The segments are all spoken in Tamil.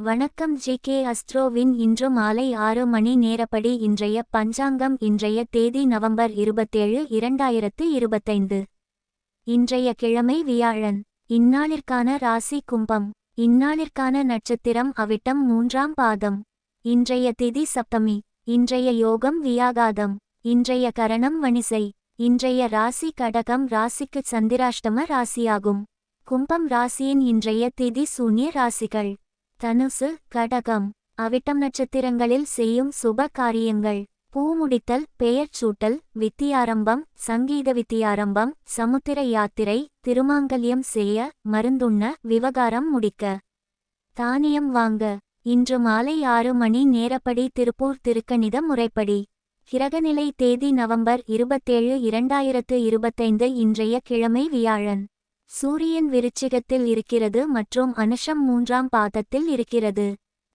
வணக்கம் ஜி கே அஸ்ட்ரோவின் இன்று மாலை ஆறு மணி நேரப்படி இன்றைய பஞ்சாங்கம் இன்றைய தேதி நவம்பர் இருபத்தேழு இரண்டாயிரத்து இருபத்தைந்து. இன்றைய கிழமை வியாழன். இந்நாளிற்கான ராசி கும்பம். இந்நாளிற்கான நட்சத்திரம் அவிட்டம் மூன்றாம் பாதம். இன்றைய திதி சப்தமி. இன்றைய யோகம் வியாகாதம். இன்றைய கரணம் வணிசை. இன்றைய ராசி கடகம் ராசிக்கு சந்திராஷ்டம ராசியாகும். கும்பம் ராசியின் இன்றைய திதி சூன்ய ராசிகள். தனுசு கடகம். அவிட்டம் நட்சத்திரங்களில் செய்யும் சுப காரியங்கள். பூமுடித்தல் பெயர் சூட்டல் வித்தியாரம்பம் சங்கீத வித்தியாரம்பம் சமுத்திர யாத்திரை திருமாங்கல்யம் செய்ய மருந்துண்ண விவகாரம் முடிக்க. தானியம் வாங்க. இன்று மாலை ஆறு மணி நேரப்படி திருப்பூர் திருக்கணித முறைப்படி. கிரகநிலை தேதி நவம்பர் இருபத்தேழு இரண்டாயிரத்து இருபத்தைந்து இன்றைய கிழமை வியாழன். சூரியன் விருச்சிகத்தில் இருக்கிறது மற்றும் அனுஷம் மூன்றாம் பாதத்தில் இருக்கிறது.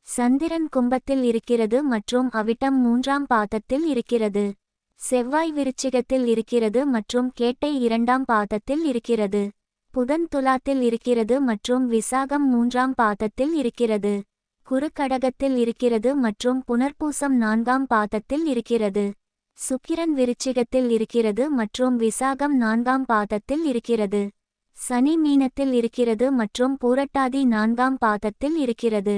சந்திரன் கும்பத்தில் இருக்கிறது மற்றும் அவிட்டம் மூன்றாம் பாதத்தில் இருக்கிறது. செவ்வாய் விருச்சிகத்தில் இருக்கிறது மற்றும் கேட்டை இரண்டாம் பாதத்தில் இருக்கிறது. புதன் துலாத்தில் இருக்கிறது மற்றும் விசாகம் மூன்றாம் பாதத்தில் இருக்கிறது. குரு கடகத்தில் இருக்கிறது மற்றும் புனர்பூசம் நான்காம் பாதத்தில் இருக்கிறது. சுக்கிரன் விருச்சிகத்தில் இருக்கிறது மற்றும் விசாகம் நான்காம் பாதத்தில் இருக்கிறது. சனி மீனத்தில் இருக்கிறது மற்றும் பூரட்டாதி நான்காம் பாதத்தில் இருக்கிறது.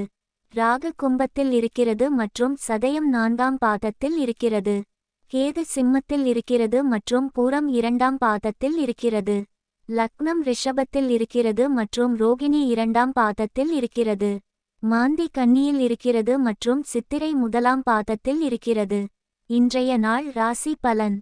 ராகு கும்பத்தில் இருக்கிறது மற்றும் சதயம் நான்காம் பாதத்தில் இருக்கிறது. கேது சிம்மத்தில் இருக்கிறது மற்றும் பூரம் இரண்டாம் பாதத்தில் இருக்கிறது. லக்னம் ரிஷபத்தில் இருக்கிறது மற்றும் ரோகிணி இரண்டாம் பாதத்தில் இருக்கிறது. மாந்தி கன்னியில் இருக்கிறது மற்றும் சித்திரை முதலாம் பாதத்தில் இருக்கிறது. இன்றைய நாள் ராசி பலன்.